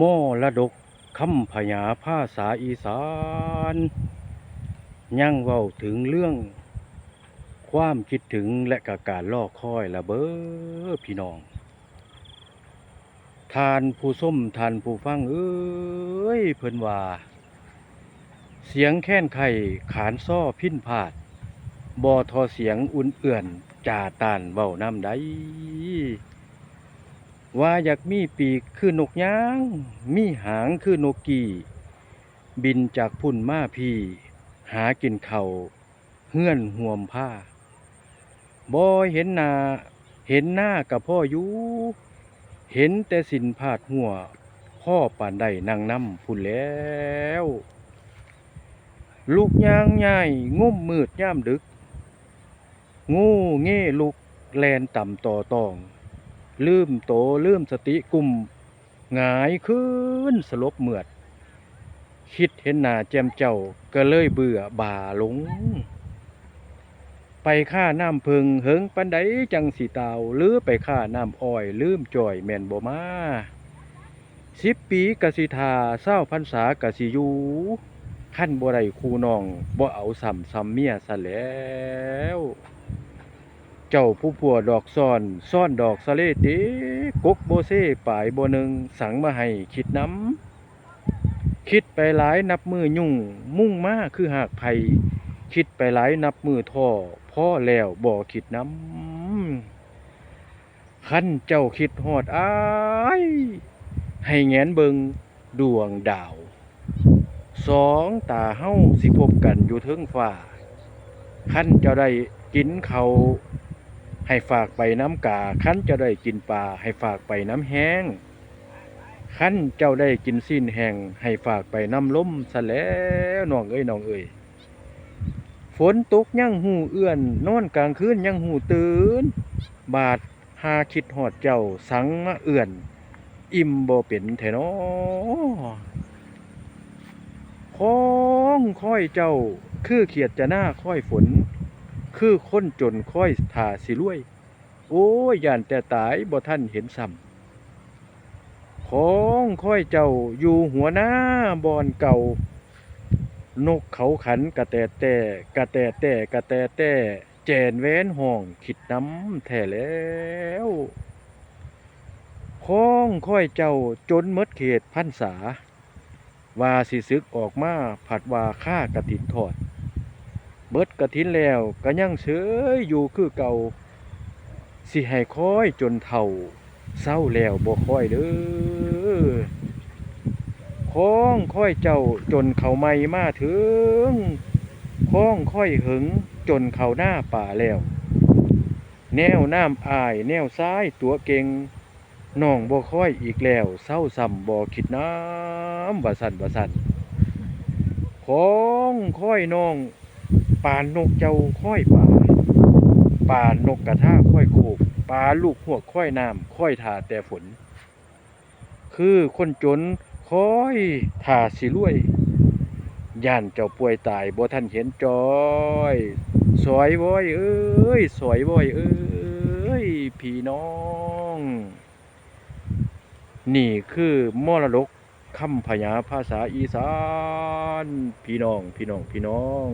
มรดกคำพยาภาษาอีสานยังเว้าถึงเรื่อง ความคิดถึงและกการล่อคอยละเบ้อพี่น้อง ทานผู้ส้มทานผู้ฟังเอ้ยเพิ่นว่า เสียงแค้นไข่ขานซ้อพินพาดบอทอเสียงอุ่นเอื่อนจ่าตานเว้านำได้ ว่าอยากมีปีกคือนกย่าง มีหางคือนกกี่บินจากพุ่นมาพี่หากินเขาเฮือนห่วมผ้าบ่เห็นหนาเห็นหน้ากับพ่ออยู่เห็นแต่สินพาดหัว พ่อปานใดนั่งน้ำพุ่นแล้ว ลูกยางใหญ่งุ่มมืดย่ามดึก งูเง่ลูกแลนต่ำต่อตอง ลืมโตลืมสติกลุ่มหงายขึ้นสลบเหมือด คิดเห็นหน้าแจมเจ้าก็เลยเบื่อบ่าหลง ไปฆ่าน้ำพึงเหิงปันใดจังสีเตาหรือไปฆ่าน้ำอ้อย ลืมจ่อยแม่นบ่มาสิบปีกสิทาเศร้าพรรษากสิยูขั้นบ่ได้คูน้องบ่เอาสำซำเมียซะแล้ว เจ้าผู้ผัวดอกซ่อน ซ่อนดอกสะเลติกกโบเซ่ปลายโบหนึ่งสังมาให้คิดน้ำคิดไปหลายนับมือยุ่ง มุ่งมาคือหากไผคิดไปหลายนับมือท่อพ่อแล้วบ่คิดน้ำคันเจ้าคิดหอดอ้ายให้แงนเบิงดวงดาว สองตาเฮาสิพบกันอยู่เทิงฟ้าคันเจ้าได้กินเขา ให้ฝากไปน้ำกาคันจ้าได้กินปลาให้ฝากไปน้ำแห้งขั้นเจ้าได้กินสิ้นแห่งให้ฝากไปน้ำล้มซะแล้วน้องเอ้ยน้องเอ้ยฝนตกยังหูเอื้อน นอนกลางคืนยังหูตื่น บาดหาคิดหอดเจ้าสังมาเอื้อน อิ่มบ่เป็นแทนอค้องค่อยเจ้า คือเขียดจะหน้าค่อยฝน คือคนจนค่อยทาสิรวย โอ้ยย่านแต่ตายบ่ท่านเห็นซ้ำของค่อยเจ้าอยู่หัวหน้าบอนเก่า นกเขาขันกระแตแต่กระแตแต่กระแตแต่แจนแว้นห้องขิดน้ำแท้แล้วของค่อยเจ้าจนมดเขตพันษา ว่าสิซึกออกมาผัดว่าค่ากระถินทอด เบิดกระถินแล้วก็ยังเฉยอยู่คือเก่า สิให้คอยจนเท่าเศร้าแล้วบ่ค่อยเด้อค้องค่อยเจ้าจนเขาไม่มาถึงค้องค่อยหึงจนเขาหน้าป่าแล้ว แนวน้ำอายแนวซ้ายตัวเก่งน้องบ่ค่อยอีกแล้วเศร้าซ้ำบ่คิดน้ำบ่สันบ่สันค้องค่อยน้อง ป่านกเจ้าค่อยป่าป่านกกระทาค่อยโคกปลาลูกหัวค่อยน้ำค่อยทาแต่ฝน คือคนจนค่อยทาสิรวยย่านเจ้าป่วยตายบ่ท่านเห็นจอยสวยบ่อยเอ้ยสวยบ่อยเอ้ยพี่น้อง นี่คือมรดกคำพยาภาษาอีสาน พี่น้อง พี่น้อง พี่น้อง